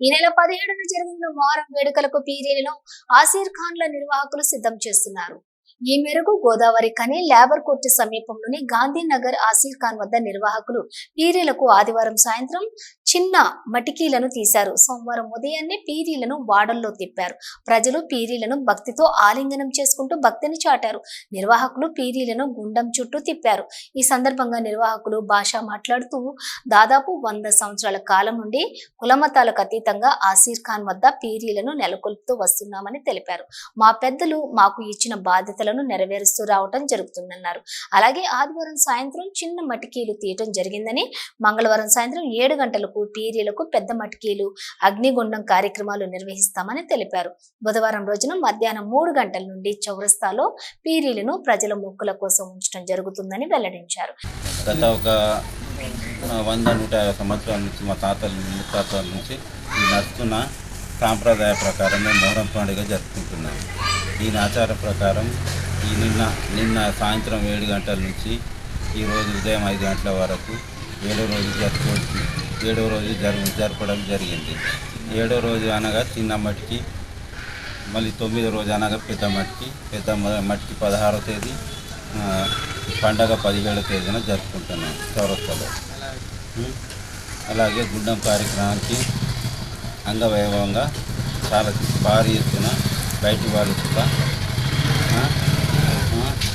ఈ నెల పదిహేడున జరగనున్న మొహరం వేడుకలకు పీరీలను ఆసీర్ ఖాన్ల నిర్వాహకులు సిద్ధం చేస్తున్నారు. ఈ మేరకు గోదావరి కని లేబర్ కోర్టు సమీపంలోని గాంధీనగర్ ఆసిల్ ఖాన్ వద్ద నిర్వాహకులు పీరీలకు ఆదివారం సాయంత్రం చిన్న మటికీలను తీశారు. సోమవారం ఉదయాన్నే పీరీలను వాడల్లో తిప్పారు. ప్రజలు పీరీలను భక్తితో ఆలింగనం చేసుకుంటూ భక్తిని చాటారు. నిర్వాహకులు పీరీలను గుండం చుట్టూ తిప్పారు. ఈ సందర్భంగా నిర్వాహకులు భాష మాట్లాడుతూ దాదాపు వంద సంవత్సరాల కాలం నుండి కులమతాలకు అతీతంగా ఆసిర్ ఖాన్ వద్ద పీరీలను నెలకొల్పుతూ వస్తున్నామని తెలిపారు. మా పెద్దలు మాకు ఇచ్చిన బాధ్యతలను నెరవేరుస్తూ రావటం జరుగుతుందన్నారు. అలాగే ఆదివారం సాయంత్రం చిన్న మటికీలు తీయటం జరిగిందని మంగళవారం సాయంత్రం ఏడు గంటలకు పీరీలకు పెద్ద మటికీలు అగ్నిగుండం కార్యక్రమాలు నిర్వహిస్తామని తెలిపారు. బుధవారం రోజున మధ్యాహ్నం మూడు గంటల నుండి చౌరస్తాలో పీరీలను ప్రజల మొక్కుల కోసం ఉంచడం జరుగుతుందని వెల్లడించారు. గత ఒక వంద నూట యాభై సంవత్సరాల నుంచి మా తాతల ముత్తాతల నుంచి నడుస్తున్న సాంప్రదాయ ప్రకారమే మొహరం పండుగ జరుపుకుంటున్నాము. దీని ఆచార ప్రకారం ఈ నిన్న నిన్న సాయంత్రం ఏడు గంటల నుంచి ఈరోజు ఉదయం ఐదు గంటల వరకు ఏడో రోజు జరుపు ఏడో రోజు జరుపు జరపడం జరిగింది. ఏడో రోజు అనగా చిన్న మట్టికి మళ్ళీ తొమ్మిదో రోజు అనగా పెద్ద మట్టికి పెద్ద మట్టికి పదహారో తేదీ పండగ పదిహేడో తేదీన జరుపుకుంటున్నాం చౌరస్తలో. అలాగే గుండం కార్యక్రమానికి అంగవైభవంగా చాలా భారీ ఎత్తున బయటి వాళ్ళు కూడా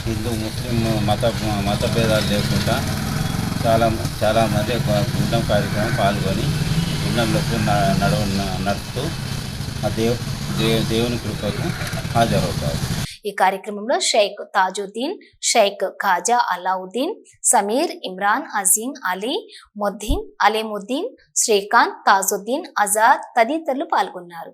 హిందూ ముస్లిం మత మత భేదాలు లేకుండా చాలా చాలామంది గుండం కార్యక్రమం పాల్గొని గుండంలోకి నడవ నడుపుతూ ఆ దేవు దేవుని కృపకు హాజరవుతారు. ఈ కార్యక్రమంలో షేక్ తాజుద్దీన్ షేక్ ఖాజా అలావుద్దీన్ సమీర్ ఇమ్రాన్ అజీం అలీ మొద్దీన్ అలీముద్దీన్ శ్రీకాంత్ తాజుద్దీన్ అజాద్ తదితరులు పాల్గొన్నారు.